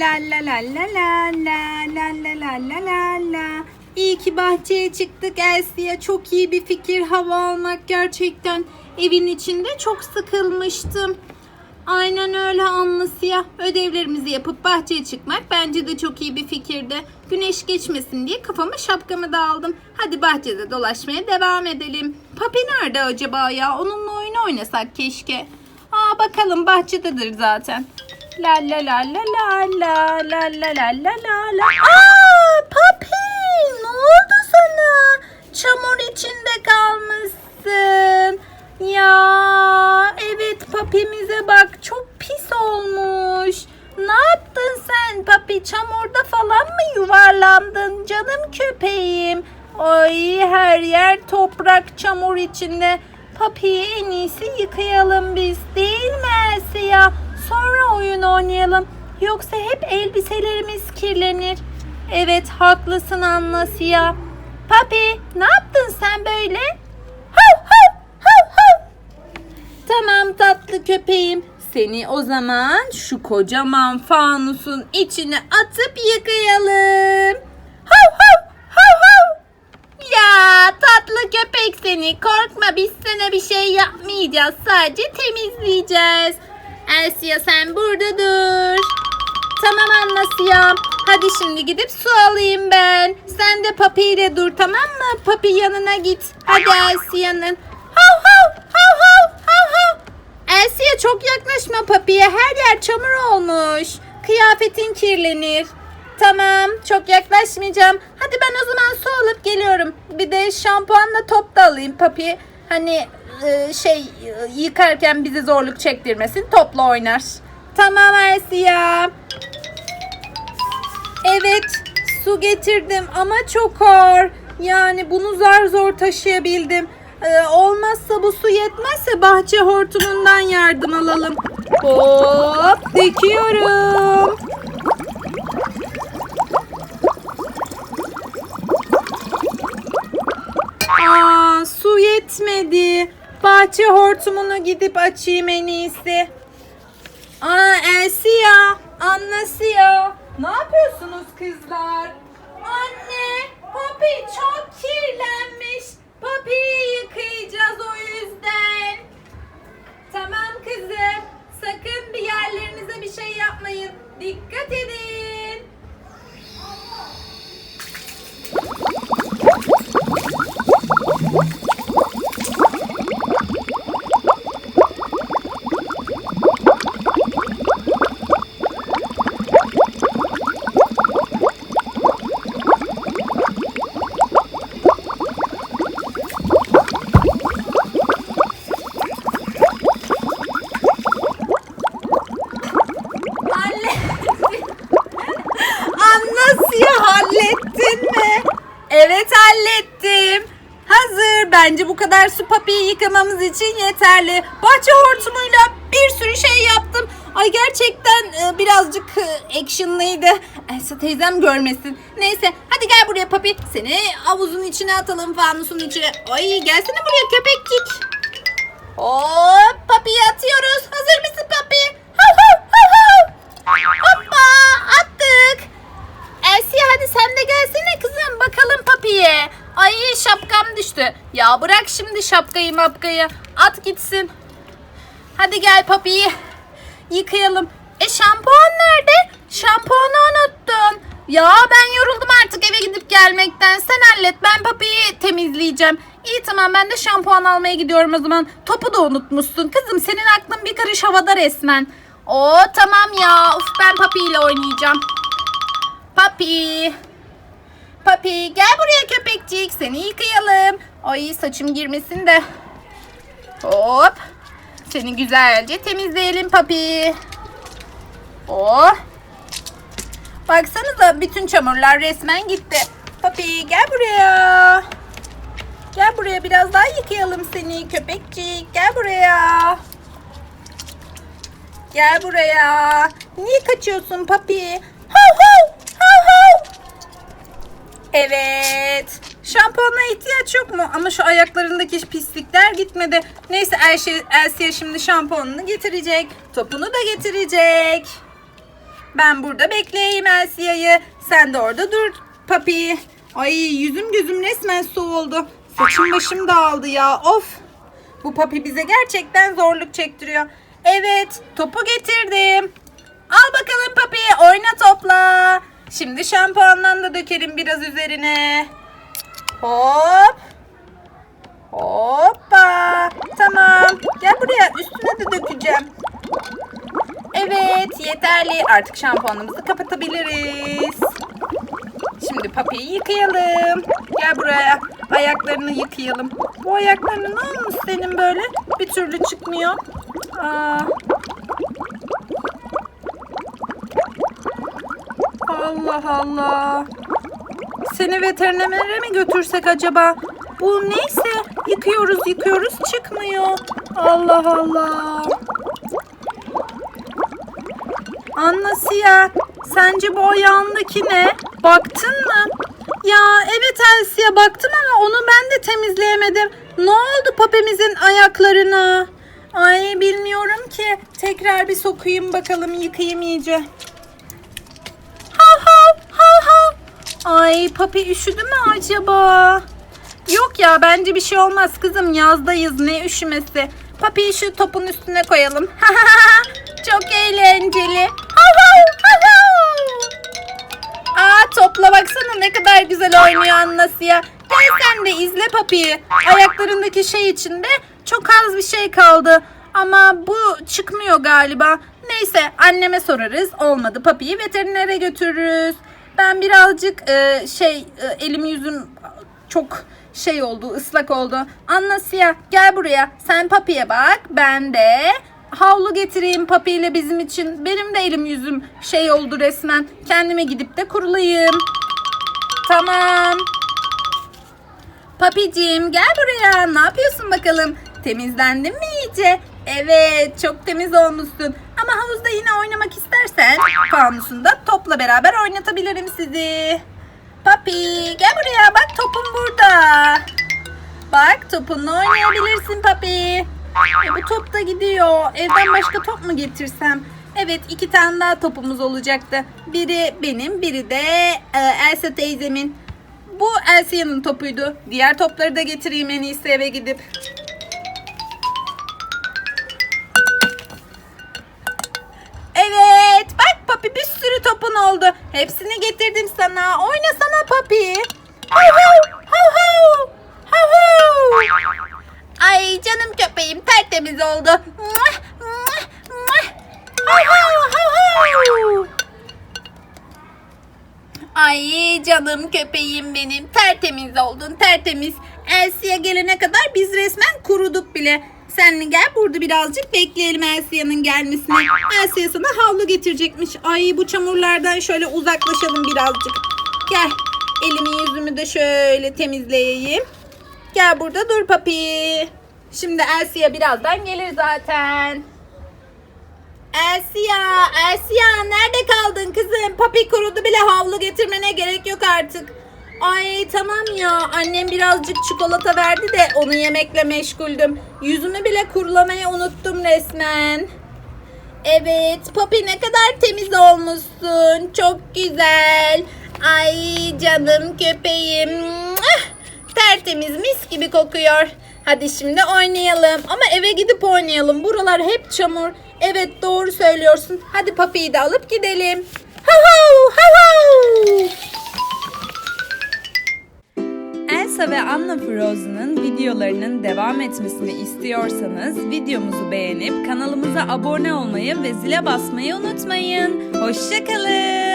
La la la la la la la la la la la la. İyi ki bahçeye çıktık Elsiye. Çok iyi bir fikir hava almak gerçekten. Evin içinde çok sıkılmıştım. Aynen öyle Anlı. Ödevlerimizi yapıp bahçeye çıkmak bence de çok iyi bir fikirdi. Güneş geçmesin diye kafama şapkamı da aldım. Hadi bahçede dolaşmaya devam edelim. Papi nerede acaba ya? Onunla oyun oynasak keşke. Aa bakalım bahçededir zaten. La la la la la la la la la la la la. Aa Papi ne oldu sana? Çamur içinde kalmışsın. Ya evet papimize bak çok pis olmuş. Ne yaptın sen papi? Çamurda falan mı yuvarlandın canım köpeğim? Ay her yer toprak çamur içinde. Papiyi en iyisi yıkayalım biz değil mi Elsiya? Sonra oyun oynayalım. Yoksa hep elbiselerimiz kirlenir. Evet haklısın Anlasya. Papi ne yaptın sen böyle? Tamam tatlı köpeğim. Seni o zaman şu kocaman fanusun içine atıp yıkayalım. Hav hav hav hav. Ya tatlı köpek seni korkma biz sana bir şey yapmayacağız sadece temizleyeceğiz. Elsiya sen burada dur. Tamam Anlasya. Hadi şimdi gidip su alayım ben. Sen de Papi ile dur tamam mı? Papi yanına git. Hadi Elsiya'nın. Hav hav hav hav hav hav. Elsiya çok yaklaşma Papi'ye. Her yer çamur olmuş. Kıyafetin kirlenir. Tamam çok yaklaşmayacağım. Hadi ben o zaman su alıp geliyorum. Bir de şampuanla top da alayım Papi. Hani e, şey e, yıkarken bizi zorluk çektirmesin. Topla oynar. Tamam Elsiya. Evet su getirdim ama çok ağır. Yani bunu zar zor taşıyabildim. Ee, olmazsa bu su yetmezse bahçe hortumundan yardım alalım. Hop dikiyorum. Aa, su yetmedi. Bahçe hortumunu gidip açayım en iyisi. Aa Elsiya, Annasiya. Ne yapıyorsunuz kızlar? Anne, Papi çok kirlenmiş. Papi'yi yıkayacağız o yüzden. Tamam kızım. Sakın bir yerlerinize bir şey yapmayın. Dikkat edin. Hallettim. Annasya hallettin mi? Evet hallettim. Hazır. Bence bu kadar su papiyi yıkamamız için yeterli. Bahçe hortumuyla bir sürü şey yaptım. Ay gerçekten e, birazcık e, actionlıydı. Elsa teyzem görmesin. Neyse hadi gel buraya papi. Seni havuzun içine atalım fanusun içine. Ay gelsene buraya köpekcik. Hop papiyi atıyoruz. Hazır mısın papi? Hav hav hav. Hoppa attık. Elsiye hadi sen de gelsene kızım bakalım papiye. Ay şapkam düştü. Ya bırak şimdi şapkayı mapkayı. At gitsin. Hadi gel papiyi. Yıkayalım. E şampuan nerede? Şampuanı unuttun. Ya ben yoruldum artık eve gidip gelmekten. Sen hallet ben papiyi temizleyeceğim. İyi tamam ben de şampuan almaya gidiyorum o zaman. Topu da unutmuşsun. Kızım senin aklın bir karış havada resmen. Oo tamam ya. Uf ben papi ile oynayacağım. Papi. Papi gel buraya köpekcik. Seni yıkayalım. Ay saçım girmesin de. Hop. Seni güzelce temizleyelim papi. Oh. Baksanıza bütün çamurlar resmen gitti. Papi gel buraya. Gel buraya biraz daha yıkayalım seni köpekcik. Gel buraya. Gel buraya. Niye kaçıyorsun papi? Hav hav hav hav. Evet. Şampuana ihtiyaç yok mu? Ama şu ayaklarındaki pislikler gitmedi. Neyse Elşe, Elsiye şimdi şampuanını getirecek. Topunu da getirecek. Ben burada bekleyeyim Elsiya'yı. Sen de orada dur papi. Ay yüzüm gözüm resmen su oldu. Saçım başım dağıldı ya of. Bu papi bize gerçekten zorluk çektiriyor. Evet topu getirdim. Al bakalım papi oyna topla. Şimdi şampuandan da dökerim biraz üzerine. Hop. Hoppa. Tamam. Gel buraya üstüne de dökeceğim. Evet yeterli. Artık şampuanımızı kapatabiliriz. Şimdi papiyi yıkayalım. Gel buraya. Ayaklarını yıkayalım. Bu ayaklarını ne olmuş senin böyle? Bir türlü çıkmıyor. Aa. Allah Allah. Seni veterinere mi götürsek acaba? Bu neyse yıkıyoruz yıkıyoruz çıkmıyor. Allah Allah. Anlasya, sence bu ayağındaki ne? Baktın mı? Ya evet Elsiye baktım ama onu ben de temizleyemedim. Ne oldu papemizin ayaklarına? Ay bilmiyorum ki. Tekrar bir sokayım bakalım yıkayayım iyice. Ay papi üşüdü mü acaba? Yok ya bence bir şey olmaz kızım yazdayız ne üşümesi. Papiyi şu topun üstüne koyalım. Çok eğlenceli. Aa topla baksana ne kadar güzel oynuyor Annasya. Gel sen de izle papiyi. Ayaklarındaki şey içinde çok az bir şey kaldı. Ama bu çıkmıyor galiba. Neyse anneme sorarız. Olmadı papiyi veterinere götürürüz. Ben birazcık e, şey e, elim yüzüm çok şey oldu ıslak oldu. Annasya gel buraya. Sen papiye bak. Ben de havlu getireyim papi ile bizim için. Benim de elim yüzüm şey oldu resmen. Kendime gidip de kurulayım. Tamam. Papicim gel buraya. Ne yapıyorsun bakalım? Temizlendin mi iyice? Evet çok temiz olmuşsun. Ama havuzda yine oynamak istersen fanusunda topla beraber oynatabilirim sizi. Papi gel buraya bak topum burada. Bak topunla oynayabilirsin papi. E, bu top da gidiyor. Evden başka top mu getirsem? Evet iki tane daha topumuz olacaktı. Biri benim biri de e, Elsa teyzemin. Bu Elsa'nın topuydu. Diğer topları da getireyim en iyisi eve gidip. Topun oldu. Hepsini getirdim sana. Oynasana papi. Ay canım köpeğim tertemiz oldu. Ay canım köpeğim benim. Tertemiz oldun tertemiz. Elsa'ya gelene kadar biz resmen kuruduk bile. Sen gel burada birazcık bekleyelim Elsa'nın gelmesini. Elsa sana havlu getirecekmiş. Ay bu çamurlardan şöyle uzaklaşalım birazcık. Gel elimi yüzümü de şöyle temizleyeyim. Gel burada dur papi. Şimdi Elsia birazdan gelir zaten. Elsia, Elsia nerede kaldın kızım? Papi kurudu bile havlu getirmene gerek yok artık. Ay tamam ya annem birazcık çikolata verdi de onu yemekle meşguldüm. Yüzümü bile kurulamayı unuttum resmen. Evet Papi ne kadar temiz olmuşsun. Çok güzel. Ay canım köpeğim. Mwah! Tertemiz mis gibi kokuyor. Hadi şimdi oynayalım. Ama eve gidip oynayalım. Buralar hep çamur. Evet doğru söylüyorsun. Hadi Papi'yi de alıp gidelim. Hav hav hav hav. Elsa ve Anna Frozen'ın videolarının devam etmesini istiyorsanız videomuzu beğenip kanalımıza abone olmayı ve zile basmayı unutmayın. Hoşçakalın.